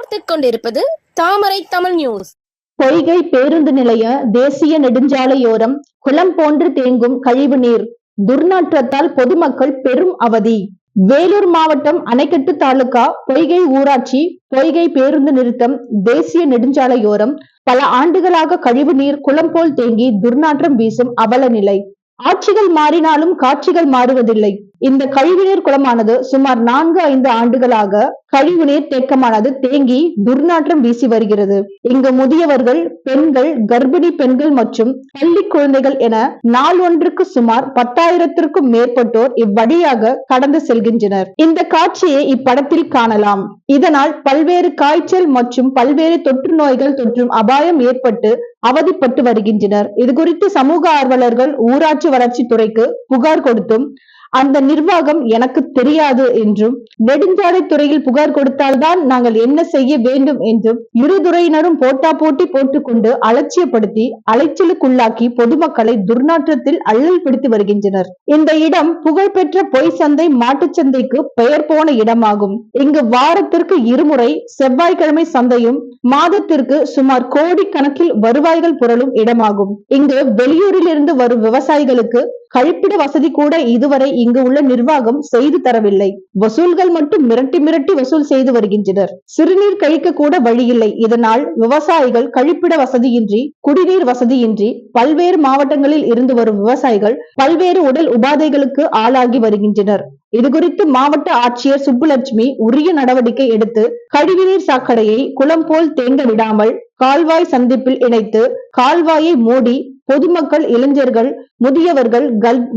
பார்த்துக் கொண்டிருப்பது தாமரை தமிழ் நியூஸ் பொய்கை பேருந்து நிலைய தேசிய நெடுஞ்சாலையோரம் குளம் போன்று தேங்கும் கழிவு நீர். துர்நாற்றத்தால் பொதுமக்கள் பெரும் அவதி. வேலூர் மாவட்டம் அணைக்கட்டு தாலுகா பொய்கை ஊராட்சி பொய்கை பேருந்து நிறுத்தம் தேசிய நெடுஞ்சாலையோரம் பல ஆண்டுகளாக கழிவு நீர் குளம் போல் தேங்கி துர்நாற்றம் வீசும் அவல நிலை. ஆட்சிகள் மாறினாலும் காட்சிகள் மாறுவதில்லை. இந்த கழிவுநீர் குளமானது சுமார் நான்கு ஐந்து ஆண்டுகளாக கழிவுநீர் தேக்கமானது தேங்கி துர்நாற்றம் வீசி வருகிறது. இங்கு முதியவர்கள் பெண்கள் கர்ப்பிணி பெண்கள் மற்றும் பள்ளி குழந்தைகள் என நாள் ஒன்றுக்கு சுமார் பத்தாயிரத்திற்கும் மேற்பட்டோர் இவ்வழியாக கடந்து செல்கின்றனர். இந்த காட்சியை இப்படத்தில் காணலாம். இதனால் பல்வேறு காய்ச்சல் மற்றும் பல்வேறு தொற்று நோய்கள் தொற்றும் அபாயம் ஏற்பட்டு அவதிப்பட்டு வருகின்றனர். இது குறித்து சமூக ஆர்வலர்கள் ஊராட்சி வளர்ச்சி துறைக்கு புகார் கொடுத்தும் அந்த நிர்வாகம் எனக்கு தெரியாது என்றும் நெடுஞ்சாலை துறையில் புகார் கொடுத்தால்தான் நாங்கள் என்ன செய்ய வேண்டும் என்றும் இரு துறையினரும் போட்டா போட்டி போட்டுக்கொண்டு அலட்சியப்படுத்தி அலைச்சலுக்குள்ளாக்கி பொதுமக்களை துர்நாற்றத்தில் அள்ளல் பிடித்து வருகின்றனர். இந்த இடம் புகழ்பெற்ற பொய் சந்தை மாட்டுச்சந்தைக்கு பெயர் போன இடமாகும். இங்கு வாரத்திற்கு இருமுறை செவ்வாய்க்கிழமை சந்தையும் மாதத்திற்கு சுமார் கோடி கணக்கில் வருவாய்கள் புரளும் இடமாகும். இங்கு வெளியூரில் இருந்து வரும் விவசாயிகளுக்கு கழிப்பிட வசதி கூட இதுவரை இங்கு உள்ள நிர்வாகம் செய்து தரவில்லை. வசூல்கள் மட்டும் மிரட்டி மிரட்டி வசூல் செய்து வருகின்றனர். சிறுநீர் கழிக்க கூட வழியில்லை. இதனால் விவசாயிகள் கழிப்பிட வசதியின்றி குடிநீர் வசதியின்றி பல்வேறு மாவட்டங்களில் இருந்து வரும் விவசாயிகள் பல்வேறு உடல் உபாதைகளுக்கு ஆளாகி வருகின்றனர். இதுகுறித்து மாவட்ட ஆட்சியர் சுப்புலட்சுமி உரிய நடவடிக்கை எடுத்து கழிவுநீர் சாக்கடையை குளம் போல் தேங்க விடாமல் கால்வாய் சந்திப்பில் இணைத்து கால்வாயை மூடி பொதுமக்கள் இளைஞர்கள் முதியவர்கள்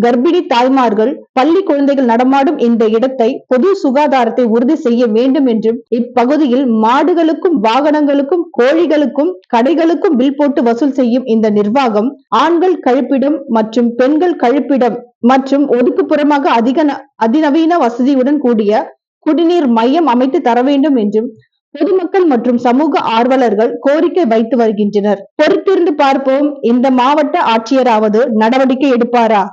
கர்ப்பிணி தாய்மார்கள் பள்ளி குழந்தைகள் நடமாடும் இந்த இடத்தை பொது சுகாதாரத்தை உறுதி செய்ய வேண்டும் என்றும் இப்பகுதியில் மாடுகளுக்கும் வாகனங்களுக்கும் கோழிகளுக்கும் கடைகளுக்கும் பில் போட்டு வசூல் செய்யும் இந்த நிர்வாகம் ஆண்கள் கழிப்பிடம் மற்றும் பெண்கள் கழிப்பிடம் மற்றும் ஒதுக்குப்புறமாக அதிக அதிநவீன வசதியுடன் கூடிய குடிநீர் மையம் அமைத்து தர வேண்டும் என்றும் பொதுமக்கள் மற்றும் சமூக ஆர்வலர்கள் கோரிக்கை வைத்து வருகின்றனர். பொறுத்திருந்து பார்ப்போம் இந்த மாவட்ட ஆட்சியராவது நடவடிக்கை எடுப்பாரா?